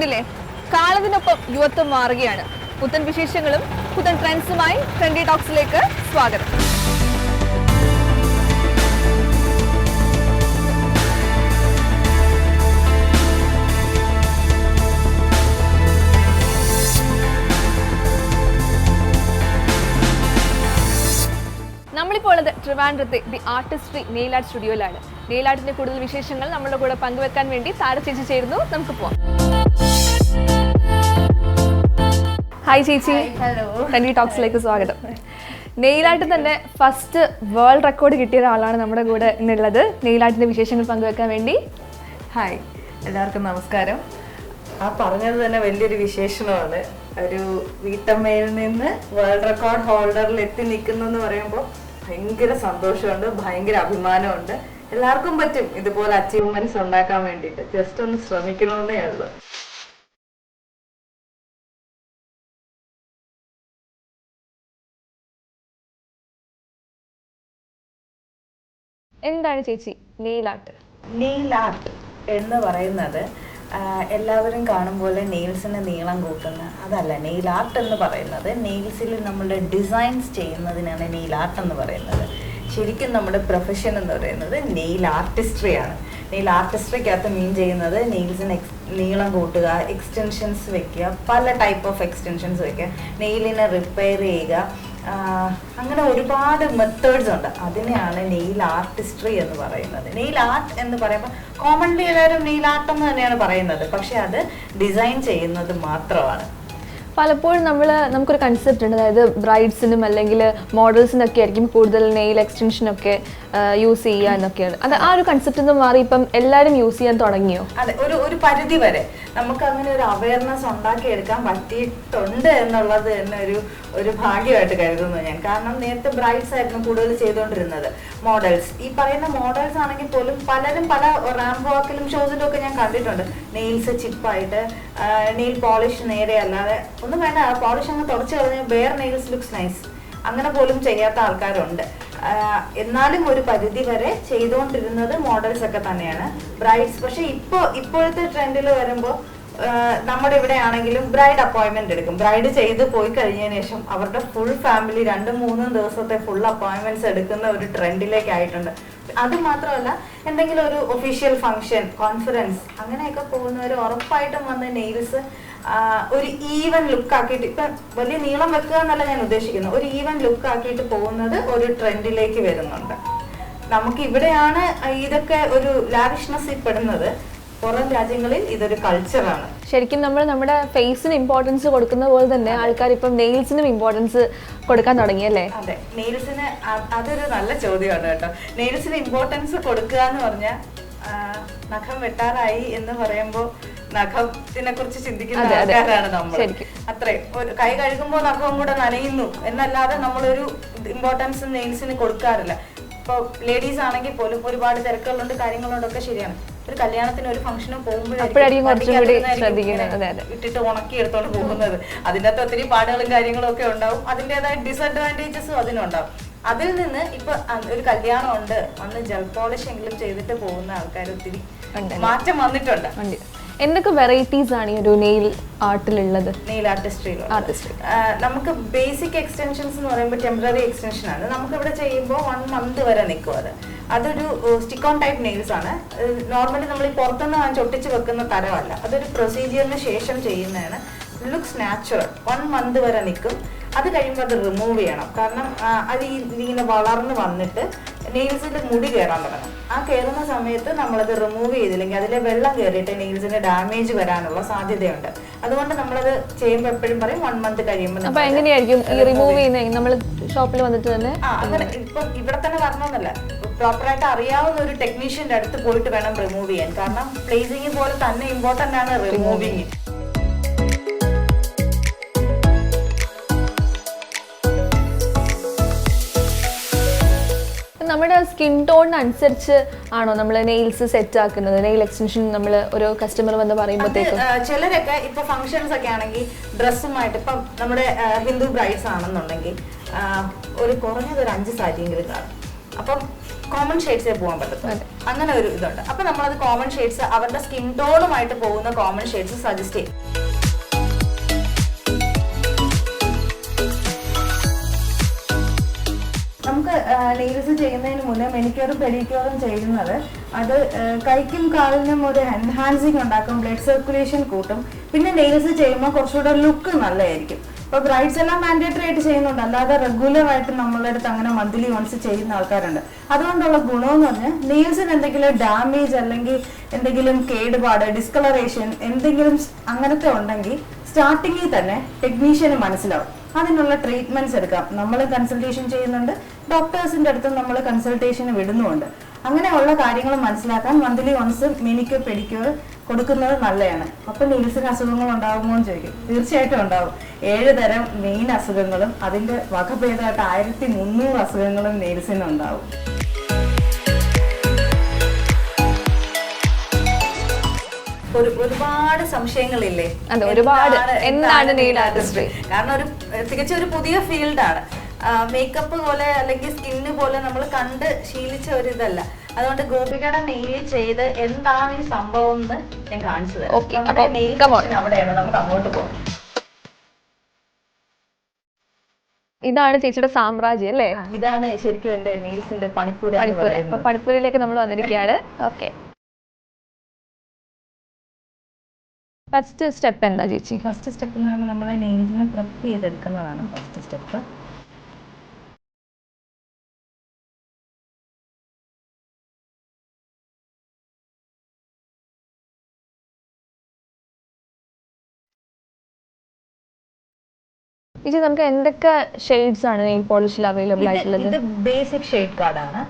കണ്ടില്ലേ കാലത്തിനൊപ്പം യുവത്വം മാറുകയാണ്. പുത്തൻ വിശേഷങ്ങളും പുത്തൻ ട്രെൻഡ്സുമായി ട്രെൻഡി ടോക്സിലേക്ക് സ്വാഗതം. നമ്മളിപ്പോൾ ഉള്ളത് ട്രിവാൻഡ്രത്തെ ദി ആർട്ടിസ്ട്രി നെയിൽ ആർട്ട് സ്റ്റുഡിയോയിലാണ്. നെയിൽ ആർട്ടിന്റെ കൂടുതൽ വിശേഷങ്ങൾ നമ്മുടെ കൂടെ പങ്കുവെക്കാൻ വേണ്ടി താര ചേച്ചി ചേരുന്നു. നമുക്ക് പോവാം. ഹായ് ചേച്ചി. ഹലോ ട്രെൻഡി ടോക്സിലേക്ക് സ്വാഗതം. നെയിലായിട്ട് തന്നെ ഫസ്റ്റ് വേൾഡ് റെക്കോർഡ് കിട്ടിയ ഒരാളാണ് നമ്മുടെ കൂടെ ഇന്നുള്ളത്. നെയിലാട്ടിന്റെ വിശേഷങ്ങൾ പങ്കുവെക്കാൻ വേണ്ടി. ഹായ് എല്ലാവർക്കും നമസ്കാരം. ആ പറഞ്ഞത് തന്നെ വലിയൊരു വിശേഷണമാണ്. ഒരു വീട്ടമ്മയിൽ നിന്ന് വേൾഡ് റെക്കോർഡ് ഹോൾഡറിൽ എത്തി നിൽക്കുന്നു എന്ന് പറയുമ്പോൾ ഭയങ്കര സന്തോഷമുണ്ട് ഭയങ്കര അഭിമാനമുണ്ട്. എല്ലാവർക്കും പറ്റും ഇതുപോലെ അച്ചീവ്മെന്റ്സ് ഉണ്ടാക്കാൻ വേണ്ടിയിട്ട്. ജസ്റ്റ് ഒന്ന് ശ്രമിക്കണമെന്നേ ഉള്ളൂ. എന്താണ് ചേച്ചി നെയിൽ ആർട്ട് നെയിൽ ആർട്ട് എന്ന് പറയുന്നത് എല്ലാവരും കാണും പോലെ നെയിൽസിന് നീളം കൂട്ടുന്ന അതല്ല നെയിൽ ആർട്ട് എന്ന് പറയുന്നത് നെയിൽസിൽ നമ്മളുടെ ഡിസൈൻസ് ചെയ്യുന്നതിനാണ് നെയിൽ ആർട്ട് എന്ന് പറയുന്നത്. ശരിക്കും നമ്മുടെ പ്രൊഫഷൻ എന്ന് പറയുന്നത് നെയിൽ ആർട്ടിസ്ട്രിയാണ് നെയിൽ ആർട്ടിസ്ട്രിക്കകത്ത് മീൻ ചെയ്യുന്നത് നെയിൽസിന് എക്സ് നീളം കൂട്ടുക എക്സ്റ്റൻഷൻസ് വെക്കുക പല ടൈപ്പ് ഓഫ് എക്സ്റ്റൻഷൻസ് വെക്കുക നെയിലിനെ റിപ്പയർ ചെയ്യുക അങ്ങനെ ഒരുപാട് മെത്തേഡ്സ് ഉണ്ട്. അതിനെയാണ് നെയിൽ ആർട്ടിസ്ട്രി എന്ന് പറയുന്നത്. നെയിൽ ആർട്ട് എന്ന് പറയുമ്പോൾ കോമൺലി എല്ലാവരും നെയിൽ ആർട്ട് എന്ന് തന്നെയാണ് പറയുന്നത്. പക്ഷെ അത് ഡിസൈൻ ചെയ്യുന്നത് മാത്രമാണ്. പലപ്പോഴും നമ്മൾ നമുക്കൊരു കൺസെപ്റ്റ് ഉണ്ട്. അതായത് ബ്രൈഡ്സിനും അല്ലെങ്കിൽ മോഡൽസിനൊക്കെ ആയിരിക്കും കൂടുതൽ നെയിൽ എക്സ്റ്റൻഷനൊക്കെ യൂസ് ചെയ്യുക എന്നൊക്കെയാണ് അത് ആ ഒരു കൺസെപ്റ്റ് നിന്ന് മാറി ഇപ്പം എല്ലാവരും യൂസ് ചെയ്യാൻ തുടങ്ങിയോ? അതെ ഒരു ഒരു പരിധി വരെ. നമുക്ക് അങ്ങനെ ഒരു അവയർനെസ് ഉണ്ടാക്കിയെടുക്കാൻ പറ്റിയിട്ടുണ്ട് എന്നുള്ളത് തന്നെ ഒരു ഒരു ഭാഗ്യമായിട്ട് കരുതുന്നു ഞാൻ. കാരണം നേരത്തെ ബ്രൈറ്റ്സ് ആയിരുന്നു കൂടുതൽ ചെയ്തുകൊണ്ടിരുന്നത് മോഡൽസ് ഈ പറയുന്ന മോഡൽസ് ആണെങ്കിൽ പോലും പലരും പല റാമ്പ് വാക്കിലും ഷോസിലും ഒക്കെ ഞാൻ കണ്ടിട്ടുണ്ട്. നെയിൽസ് ചിപ്പായിട്ട് നെയിൽ പോളിഷ് നേരെ അല്ലാതെ ഒന്നും വേണ്ട പോളിഷ് അങ്ങ് തുടച്ചു കളഞ്ഞ് ബെയർ നെയിൽസ് ലുക്സ് നൈസ് അങ്ങനെ പോലും ചെയ്യാത്ത ആൾക്കാരുണ്ട്. എന്നാലും ഒരു പരിധി വരെ ചെയ്തുകൊണ്ടിരുന്നത് മോഡൽസ് ഒക്കെ തന്നെയാണ്. ബ്രൈഡ്സ് പക്ഷെ ഇപ്പോ ഇപ്പോഴത്തെ ട്രെൻഡിൽ വരുമ്പോൾ നമ്മുടെ ഇവിടെ ആണെങ്കിലും ബ്രൈഡ് അപ്പോയിന്റ്മെന്റ് എടുക്കും. ബ്രൈഡ് ചെയ്ത് പോയി കഴിഞ്ഞതിന് ശേഷം അവരുടെ ഫുൾ ഫാമിലി രണ്ടും മൂന്നും ദിവസത്തെ ഫുൾ അപ്പോയിന്റ്മെന്റ്സ് എടുക്കുന്ന ഒരു ട്രെൻഡിലേക്ക് ആയിട്ടുണ്ട്. അത് മാത്രമല്ല എന്തെങ്കിലും ഒരു ഒഫീഷ്യൽ ഫംഗ്ഷൻ കോൺഫറൻസ് അങ്ങനെയൊക്കെ പോകുന്നവർ ഉറപ്പായിട്ടും വന്ന് നെയിൽസ് ഒരു ഈവൻ ലുക്ക് ആക്കിയിട്ട് ഇപ്പൊ വലിയ നീളം വെക്കുക എന്നല്ല ഞാൻ ഉദ്ദേശിക്കുന്നത്. ഒരു ഈവൻ ലുക്ക് ആക്കിയിട്ട് പോകുന്നത് ഒരു ട്രെൻഡിലേക്ക് വരുന്നുണ്ട്. നമുക്ക് ഇവിടെയാണ് ഇതൊക്കെ ഒരു ലാവിഷ്നസ് പെടുന്നത്. പുറം രാജ്യങ്ങളിൽ ഇതൊരു കൾച്ചറാണ് ശരിക്കും നമ്മൾ നമ്മുടെ ഫേസിന് ഇമ്പോർട്ടൻസ് കൊടുക്കുന്ന പോലെ തന്നെ ആൾക്കാർ ഇപ്പം നെയിൽസിനും ഇമ്പോർട്ടൻസ് കൊടുക്കാൻ തുടങ്ങി അല്ലേ? അതെ. നെയിൽസിന് അതൊരു നല്ല ചോദ്യമാണ് കേട്ടോ. നെയിൽസിന് ഇമ്പോർട്ടൻസ് കൊടുക്കുക എന്ന് പറഞ്ഞാൽ നഖം വെട്ടാറായി എന്ന് പറയുമ്പോൾ നഖത്തിനെ കുറിച്ച് ചിന്തിക്കുന്ന. ആൾക്കാരാണ് നമ്മൾ അത്രയും അത്രേ ഒരു കൈ കഴുകുമ്പോൾ നഖവും കൂടെ നനയുന്നു എന്നല്ലാതെ നമ്മളൊരു ഇമ്പോർട്ടൻസ് നെയിൽസിന് കൊടുക്കാറില്ല. ഇപ്പൊ ലേഡീസ് ആണെങ്കിൽ പോലും ഒരുപാട് തിരക്കുകളുണ്ട് കാര്യങ്ങളുണ്ടൊക്കെ ശരിയാണ്. ഒരു കല്യാണത്തിന് ഒരു ഫംഗ്ഷന് പോകുമ്പോഴായിരിക്കും. ഇട്ടിട്ട് ഉണക്കി എടുത്തോണ്ട് പോകുന്നത്. അതിന്റെ അകത്ത് ഒത്തിരി പാടുകളും കാര്യങ്ങളും ഒക്കെ ഉണ്ടാവും. അതിന്റെതായ ഡിസഡ്വാന്റേജസും അതിനുണ്ടാവും. അതിൽ നിന്ന് ഇപ്പൊ ഒരു കല്യാണം ഉണ്ട് അന്ന് ജൽ പോളിഷ് എങ്കിലും ചെയ്തിട്ട് പോകുന്ന ആൾക്കാർ ഒത്തിരി മാറ്റം വന്നിട്ടുണ്ട്. എന്തൊക്കെ വെറൈറ്റീസ് ആണ് ഈ ഒരു നെയിൽ ആർട്ടിലുള്ളത് നെയിൽ ആർട്ടിസ്ട്രിയിലുള്ള ആർട്ടിസ്ട്രി നമുക്ക് ബേസിക് എക്സ്റ്റൻഷൻസ് എന്ന് പറയുമ്പോൾ ടെമ്പററി എക്സ്റ്റൻഷൻ ആണ്. നമുക്ക് ഇവിടെ ചെയ്യുമ്പോൾ വൺ മന്ത് വരെ നിൽക്കും അത്. അതൊരു സ്റ്റിക്ക് ഓൺ ടൈപ്പ് നെയിൽസ് ആണ്. നോർമലി നമ്മൾ ഈ പുറത്തുനിന്ന് വാങ്ങിച്ച് ഒട്ടിച്ച് വെക്കുന്ന തരമല്ല. അതൊരു പ്രൊസീജിയറിന് ശേഷം ചെയ്യുന്നതാണ്. ലുക്സ് നാച്ചുറൽ വൺ മന്ത് വരെ നിൽക്കും അത് കഴിയുമ്പോൾ അത് റിമൂവ് ചെയ്യണം. കാരണം അത് ഇങ്ങനെ വളർന്ന് വന്നിട്ട് നെയിൽസിൽ മുടി കയറാൻ തുടങ്ങും ആ കയറുന്ന സമയത്ത് നമ്മളത് റിമൂവ് ചെയ്തില്ലെങ്കിൽ അതിലെ വെള്ളം കയറിയിട്ട് നെയിൽസിന് ഡാമേജ് വരാനുള്ള സാധ്യതയുണ്ട്. അതുകൊണ്ട് നമ്മളത് ചെയ്യുമ്പോൾ എപ്പോഴും പറയും വൺ മന്ത് കഴിയുമ്പോൾ അപ്പൊ എങ്ങനെയായിരിക്കും ഈ റിമൂവ് ചെയ്യുന്ന നമ്മൾ ഷോപ്പിൽ വന്നിട്ട് തന്നെ ആ അങ്ങനെ ഇപ്പം ഇവിടെ തന്നെ വരണമെന്നല്ല പ്രോപ്പറായിട്ട് അറിയാവുന്ന ഒരു ടെക്നീഷ്യന്റെ അടുത്ത് പോയിട്ട് വേണം റിമൂവ് ചെയ്യാൻ. കാരണം പ്ലേസിംഗ് പോലെ തന്നെ ഇമ്പോർട്ടന്റ് ആണ് റിമൂവിങ് നമ്മുടെ സ്കിൻ ടോണിന് അനുസരിച്ച് ആണോ നമ്മൾ നെയിൽസ് സെറ്റ് ആക്കുന്നത്? നെയിൽ എക്സ്റ്റൻഷൻ നമ്മൾ ഒരു കസ്റ്റമർ വന്ന് പറയുമ്പോഴത്തേക്കും ചിലരൊക്കെ ഇപ്പൊ ഫംഗ്ഷൻസ് ഒക്കെ ആണെങ്കിൽ ഡ്രസ്സുമായിട്ട് ഇപ്പം നമ്മുടെ ഹിന്ദു ബ്രൈഡ്സ് ആണെന്നുണ്ടെങ്കിൽ ഒരു കുറഞ്ഞത് ഒരു അഞ്ച് സാരിയെങ്കിലും കാണും. അപ്പം കോമൺ ഷെയ്ഡ്സേ പോകാൻ പറ്റത്തുള്ളൂ. അങ്ങനെ ഒരു ഇതുണ്ട്. അപ്പൊ നമ്മളത് കോമൺ ഷെയ്ഡ്സ് അവരുടെ സ്കിൻ ടോണുമായിട്ട് പോകുന്ന കോമൺ ഷെയ്ഡ്സ് സജസ്റ്റ് ചെയ്യും. നമുക്ക് നെയിൽസ് ചെയ്യുന്നതിന് മുന്നേ മെനിക്യൂറും പെഡിക്യൂറും ചെയ്യുന്നത്. അത് കൈക്കും കാലിനും ഒരു എൻഹാൻസിങ് ഉണ്ടാക്കും ബ്ലഡ് സർക്കുലേഷൻ കൂട്ടും. പിന്നെ നെയിൽസ് ചെയ്യുമ്പോൾ കുറച്ചുകൂടെ ലുക്ക് നല്ലതായിരിക്കും. ഇപ്പോൾ ബ്രൈഡ്സ് എല്ലാം മാൻഡേറ്ററി ആയിട്ട് ചെയ്യുന്നുണ്ട്. അല്ലാതെ റെഗുലർ ആയിട്ട് നമ്മളുടെ അടുത്ത് അങ്ങനെ മന്ത്ലി വൺസ് ചെയ്യുന്ന ആൾക്കാരുണ്ട്. അതുകൊണ്ടുള്ള ഗുണമെന്ന് പറഞ്ഞാൽ നെയിൽസിന് എന്തെങ്കിലും ഡാമേജ് അല്ലെങ്കിൽ എന്തെങ്കിലും കേടുപാട് ഡിസ്കളറേഷൻ എന്തെങ്കിലും അങ്ങനത്തെ ഉണ്ടെങ്കിൽ സ്റ്റാർട്ടിങ്ങിൽ തന്നെ ടെക്നീഷ്യന് മനസ്സിലാവും. അതിനുള്ള ട്രീറ്റ്മെന്റ്സ് എടുക്കാം. നമ്മൾ കൺസൾട്ടേഷൻ ചെയ്യുന്നുണ്ട്. ഡോക്ടേഴ്സിന്റെ അടുത്ത് നമ്മൾ കൺസൾട്ടേഷന് വിടുന്നുമുണ്ട്. അങ്ങനെയുള്ള കാര്യങ്ങൾ മനസ്സിലാക്കാൻ മന്ത്ലി വൺസ് മിനിക്ക് പെഡിക്യൂർ കൊടുക്കുന്നത് നല്ലതാണ്. അപ്പൊ നീൽസിന് അസുഖങ്ങൾ ഉണ്ടാകുമോ എന്ന് ചോദിക്കും. തീർച്ചയായിട്ടും ഉണ്ടാവും. ഏഴ് തരം മെയിൻ അസുഖങ്ങളും അതിന്റെ വകഭേദമായിട്ട് ആയിരത്തി മുന്നൂറ് അസുഖങ്ങളും നീൽസിന് ഉണ്ടാവും. ഒരുപാട് സംശയങ്ങളില്ലേ? അതെ, ഒരുപാട്. എന്താണ് നെയിൽ ആർട്ടിസ്ട്രി കാരണം ഒരു തികച്ചും ഒരു പുതിയ ഫീൽഡാണ്. മേക്കപ്പ് പോലെ അല്ലെങ്കിൽ സ്കിന്ന് പോലെ നമ്മൾ കണ്ട് ശീലിച്ച ഒരു ഇതല്ല അതുകൊണ്ട് ഗോപികയുടെ നെയിൽ ചെയ്ത് എന്താണ് ഈ സംഭവം എന്ന് ഞാൻ കാണിച്ചു തരാം. Okay, നമ്മുടെ അപ്പൊ nail come on. section അവിടെയാണ് നമുക്ക് അങ്ങോട്ട് പോകാം. ഇതാണ് ചേച്ചിയുടെ സാമ്രാജ്യം അല്ലേ? ഇതാണ് ശരിക്കും എന്റെ നെയിൽസിന്റെ പണിപ്പൂരി പണിപ്പൂരിലേക്ക് നമ്മൾ വന്നിരിക്കുകയാണ്. ഓക്കെ ഫസ്റ്റ് സ്റ്റെപ്പ് എന്താ ചേച്ചി? ഫസ്റ്റ് സ്റ്റെപ്പ് എന്ന് പറയുമ്പോൾ നമ്മളെ നെയിലിനെ പ്രപ്പ് ചെയ്തെടുക്കുന്നതാണ് ഫസ്റ്റ് സ്റ്റെപ്പ് ചേച്ചി നമുക്ക് എന്തൊക്കെ ഷെയ്ഡ്സ് ആണ് നെയിൽ പോളിഷിൽ അവൈലബിൾ ആയിട്ടുള്ളത്? ഇത് ബേസിക് ഷെയ്ഡ് കാർഡാണ്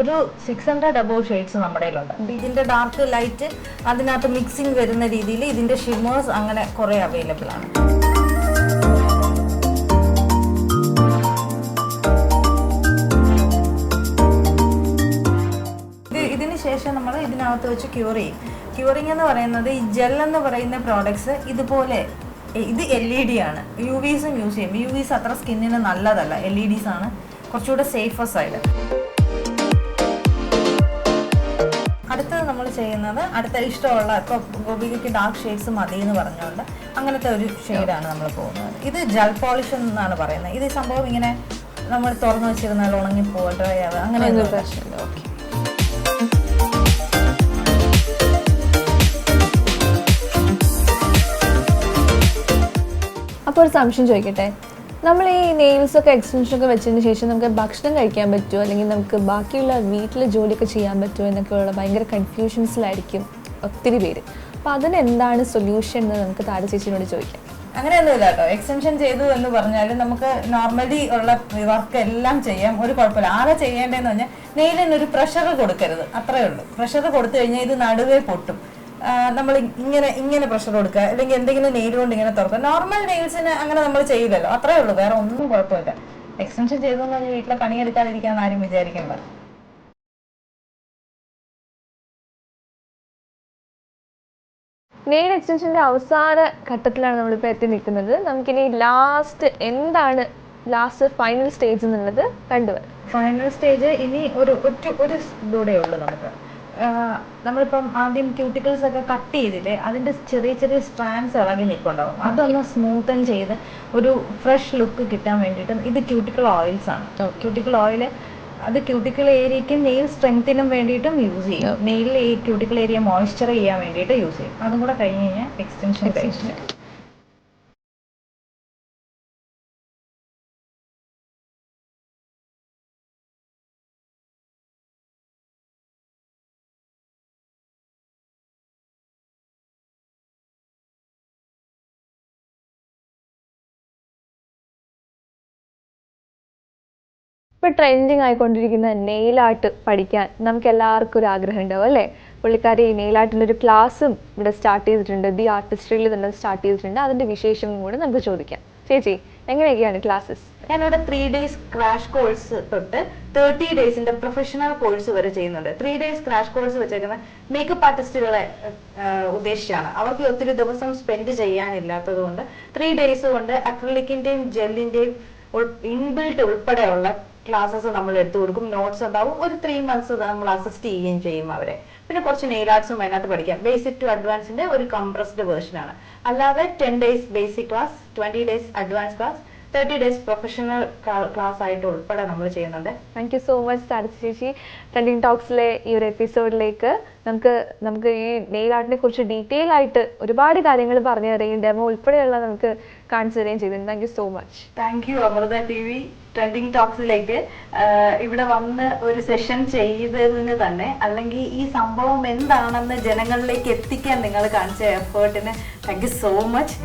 ഒരു സിക്സ് ഹൺഡ്രഡ് അബോവ് ഷെയ്ഡ്സ് നമ്മുടെ കയ്യിലുണ്ട്. ഇതിന്റെ ഡാർക്ക് ലൈറ്റ് അതിനകത്ത് മിക്സിംഗ് വരുന്ന രീതിയിൽ ഇതിന്റെ ഷിമേഴ്സ് അങ്ങനെ കുറെ അവൈലബിൾ ആണ്. ഇത് ഇതിന് ശേഷം നമ്മൾ ഇതിനകത്ത് വെച്ച് ക്യൂർ ചെയ്യും. ക്യൂറിംഗ് എന്ന് പറയുന്നത് ഈ ജെൽ എന്ന് പറയുന്ന പ്രോഡക്ട്സ് ഇതുപോലെ ഇത് എൽ ഇ ഡി ആണ്. യു വിസും യൂസ് ചെയ്യും. യു വിസ് അത്ര സ്കിന്നിന് നല്ലതല്ല. എൽ ഇ ഡിസ് ആണ്. കുറച്ചുകൂടെ സേഫർ സൈഡ് അടുത്തത് നമ്മൾ ചെയ്യുന്നത് അടുത്ത ഇഷ്ടമുള്ള ഇപ്പോൾ ഗോപികയ്ക്ക് ഡാർക്ക് ഷെയ്ഡ്സ് മതി എന്ന് പറഞ്ഞുകൊണ്ട് അങ്ങനത്തെ ഒരു ഷെയ്ഡാണ് നമ്മൾ പോകുന്നത്. ഇത് ജൽ പോളിഷ് എന്നാണ് പറയുന്നത്. ഇത് സംഭവം ഇങ്ങനെ നമ്മൾ തുറന്നു വെച്ചിരുന്നാൽ ഉണങ്ങി പോകട്ടെ അങ്ങനെ ഒരു ഒന്നുമില്ല. പ്രശ്നമില്ല. ഓക്കെ അപ്പോൾ ഒരു സംശയം ചോദിക്കട്ടെ? നമ്മൾ ഈ നെയിൽസ് ഒക്കെ എക്സ്റ്റൻഷൻ ഒക്കെ വെച്ചതിന് ശേഷം നമുക്ക് ഭക്ഷണം കഴിക്കാൻ പറ്റുമോ? അല്ലെങ്കിൽ നമുക്ക് ബാക്കിയുള്ള വീട്ടിലെ ജോലിയൊക്കെ ചെയ്യാൻ പറ്റുമോ? എന്നൊക്കെയുള്ള ഭയങ്കര കൺഫ്യൂഷൻസിലായിരിക്കും ഒത്തിരി പേര്. അപ്പോൾ അതിനെന്താണ് സൊല്യൂഷൻ എന്ന് നമുക്ക് താര ചേച്ചിയോട് ചോദിക്കാം. അങ്ങനെയൊന്നുമില്ല കേട്ടോ. എക്സ്റ്റൻഷൻ ചെയ്തു എന്ന് പറഞ്ഞാൽ നമുക്ക് നോർമലി ഉള്ള വർക്ക് എല്ലാം ചെയ്യാം. ഒരു കുഴപ്പമില്ല. ആകെ ചെയ്യേണ്ടതെന്ന് പറഞ്ഞാൽ നെയിലിന് ഒരു പ്രഷർ കൊടുക്കരുത്. അത്രയേ ഉള്ളൂ. പ്രഷർ കൊടുത്തു കഴിഞ്ഞാൽ ഇത് നടുവേ പൊട്ടും. നമ്മൾ ഇങ്ങനെ ഇങ്ങനെ പ്രഷർ കൊടുക്കുക. അല്ലെങ്കിൽ എന്തെങ്കിലും നെയിൽ കൊണ്ട് ഇങ്ങനെ തുറക്കുക. നോർമൽ നെയിൽസിന് അങ്ങനെ നമ്മൾ ചെയ്യില്ലല്ലോ അത്രേ ഉള്ളൂ. വേറെ ഒന്നും കുഴപ്പമില്ല. എക്സ്റ്റൻഷൻ ചെയ്തു വീട്ടിലെ പണി പണിയെടുക്കാതിരിക്കാന്ന് ആരും വിചാരിക്കണ്ട. നെയിൽ എക്സ്റ്റൻഷന്റെ അവസാന ഘട്ടത്തിലാണ് നമ്മളിപ്പോൾ എത്തി നിൽക്കുന്നത്. നമുക്കിനി ലാസ്റ്റ് എന്താണ് ലാസ്റ്റ് ഫൈനൽ സ്റ്റേജ് എന്നുള്ളത് കണ്ടുവരാം. ഫൈനൽ സ്റ്റേജ് ഇനി ഒരു ഒറ്റ ഒരു ഇതൂടെ ഉള്ളൂ നമുക്ക്. നമ്മളിപ്പം ആദ്യം ക്യൂട്ടിക്കിൾസ് ഒക്കെ കട്ട് ചെയ്തില്ലേ അതിന്റെ ചെറിയ ചെറിയ സ്ട്രാൻഡ്സ് ഇളകി നിൽക്കുന്നുണ്ടാവും അതൊന്ന് സ്മൂത്തൻ ചെയ്ത് ഒരു ഫ്രഷ് ലുക്ക് കിട്ടാൻ വേണ്ടിയിട്ട് ഇത് ക്യൂട്ടിക്കിൾ ഓയിൽസ് ആണ്. ക്യൂട്ടിക്കിൾ ഓയിൽ അത് ക്യൂട്ടിക്കിൾ ഏരിയയ്ക്കും നെയിൽ സ്ട്രെങ്ത്തിനും വേണ്ടിയിട്ടും യൂസ് ചെയ്യും. നെയിൽ ഈ ക്യൂട്ടിക്കിൾ ഏരിയ മോയ്സ്ചർ ചെയ്യാൻ വേണ്ടിയിട്ട് യൂസ് ചെയ്യും. അതും കൂടെ കഴിഞ്ഞ് കഴിഞ്ഞാൽ എക്സ്റ്റൻഷൻ കഴിഞ്ഞു ഇപ്പോൾ ട്രെൻഡിങ് ആയിക്കൊണ്ടിരിക്കുന്ന നെയിൽ ആർട്ട് പഠിക്കാൻ നമുക്ക് എല്ലാവർക്കും ഒരു ആഗ്രഹം ഉണ്ടാവും അല്ലേ? പുള്ളിക്കാരി ഈ നെയിൽ ഒരു ക്ലാസ്സും ഇവിടെ സ്റ്റാർട്ട് ചെയ്തിട്ടുണ്ട്. ദി ആർട്ടിസ്ട്രിയിൽ തന്നെ സ്റ്റാർട്ട് ചെയ്തിട്ടുണ്ട്. അതിന്റെ വിശേഷം കൂടെ നമുക്ക് ചോദിക്കാം. ചേച്ചി എങ്ങനെയൊക്കെയാണ് ക്ലാസ്സസ് ഞാനിവിടെ ത്രീ ഡേയ്സ് ക്രാഷ് കോഴ്സ് തൊട്ട് തേർട്ടി ഡേയ്സിന്റെ പ്രൊഫഷണൽ കോഴ്സ് വരെ ചെയ്യുന്നുണ്ട്. ത്രീ ഡേയ്സ് ക്രാഷ് കോഴ്സ് വെച്ചേക്കുന്ന മേക്കപ്പ് ആർട്ടിസ്റ്റുകളെ ഉദ്ദേശിച്ചാണ്. അവർക്ക് ഒത്തിരി ദിവസം സ്പെൻഡ് ചെയ്യാനില്ലാത്തത് കൊണ്ട് ത്രീ ഡേയ്സ് കൊണ്ട് അക്രലിക്കിന്റെയും ജെല്ലിന്റെയും ഇൻബിൽട്ട് ഉൾപ്പെടെയുള്ള ക്ലാസ്സസ് നമ്മൾ എടുത്തു കൊടുക്കും നോട്ട്സ് ഉണ്ടാവും. ഒരു ത്രീ മന്ത്സ് നമ്മൾ അസിസ്റ്റ് ചെയ്യുകയും ചെയ്യും അവരെ. പിന്നെ കുറച്ച് നെയിൽ ആർട്സും അതിനകത്ത് പഠിക്കാം. ബേസിക് ടു അഡ്വാൻസിന്റെ ഒരു കംപ്രസ്ഡ് വേർഷൻ ആണ്. അല്ലാതെ ten days basic class twenty days advance class thirty days professional class ആയിട്ട് ഉൾപ്പെടെ നമ്മൾ ചെയ്യുന്നുണ്ട്. താങ്ക് യു സോ മച്ച് താരത്തി ചേച്ചി. ട്രെൻഡിങ് ടോക്സിലെ ഈ ഒരു എപ്പിസോഡിലേക്ക് നമുക്ക് നമുക്ക് ഈ നെയിൽ ആർട്ടിനെ കുറിച്ച് ഡീറ്റെയിൽ ആയിട്ട് ഒരുപാട് കാര്യങ്ങൾ പറഞ്ഞു തരുകയും ഡെമോ ഉൾപ്പെടെയുള്ള നമുക്ക് കാണിച്ചു തരികയും ചെയ്തു. Thank you so much thank you Amrita T V trending ടോക്സിലേക്ക് ഇവിടെ വന്ന് ഒരു സെഷൻ ചെയ്തതിന് തന്നെ അല്ലെങ്കിൽ ഈ സംഭവം എന്താണെന്ന് ജനങ്ങളിലേക്ക് എത്തിക്കാൻ നിങ്ങൾ കാണിച്ച എഫേർട്ടിന് താങ്ക് യു സോ മച്ച്